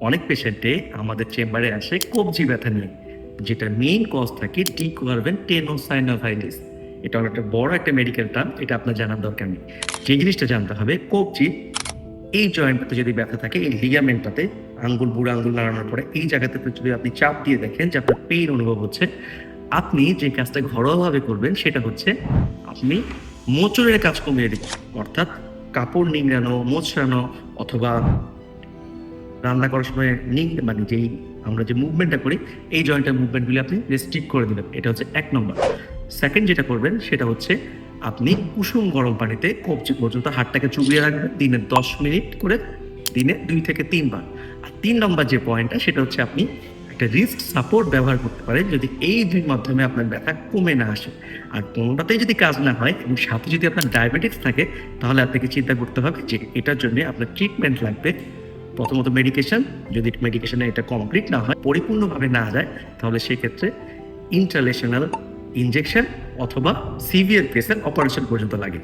অনেক পেশেন্টে আমাদের চেম্বারে আসে কবজি ব্যথা নিয়ে যেটা মেইন কজ থাকে ডি কোয়ারবেন টেনোসাইনোভাইটিস এটা একটা বড় একটা মেডিকেল টার্ম এটা আপনার জানার দরকার নেই। যে জিনিসটা জানতে হবে, কবজি, এই জয়েন্টটাতে যদি ব্যথা থাকে, এই লিগামেন্টটাতে আঙ্গুল বুড়ো আঙ্গুল নাড়ানোর পরে এই জায়গাতে যদি আপনি চাপ দিয়ে দেখেন যে আপনার পেইন অনুভব হচ্ছে, আপনি যে কাজটা ঘরোয়াভাবে করবেন, সেটা হচ্ছে আপনি মোচড়ের কাজ কমিয়ে দিবেন অর্থাৎ কাপড় নিংড়ানো মোচড়ানো অথবা রান্না করার সময় নিং মানে যেই আমরা যে মুভমেন্টটা করি, এই জয়েন্টের মুভমেন্টগুলি আপনি রেস্ট্রিক্ট করে দিবেন। এটা হচ্ছে এক নম্বর। সেকেন্ড যেটা করবেন, সেটা হচ্ছে আপনি কুসুম গরম পানিতে কবজি পর্যন্ত হাতটাকে চুবিয়ে রাখবেন। দিনে দশ মিনিট করে দিনে দুই থেকে তিনবার। আর তিন নম্বর যে পয়েন্টটা সেটা হচ্ছে আপনি একটা রিস্ক সাপোর্ট ব্যবহার করতে পারেন যদি এই দুই মাধ্যমে আপনার ব্যথা কমে না আসে। আর কোনোটাতেই যদি কাজ না হয় এবং সাথে যদি আপনার ডায়াবেটিস থাকে, তাহলে আপনাকে চিন্তা করতে হবে যে এটার জন্য আপনার ট্রিটমেন্ট লাগবে প্রথমত মেডিকেশন যদি মেডিকেশনে এটা কমপ্লিট না হয়, পরিপূর্ণভাবে না যায়, তাহলে সেক্ষেত্রে ইন্টারলেশনাল ইনজেকশন অথবা সিভিয়ার কেসের অপারেশন পর্যন্ত লাগে।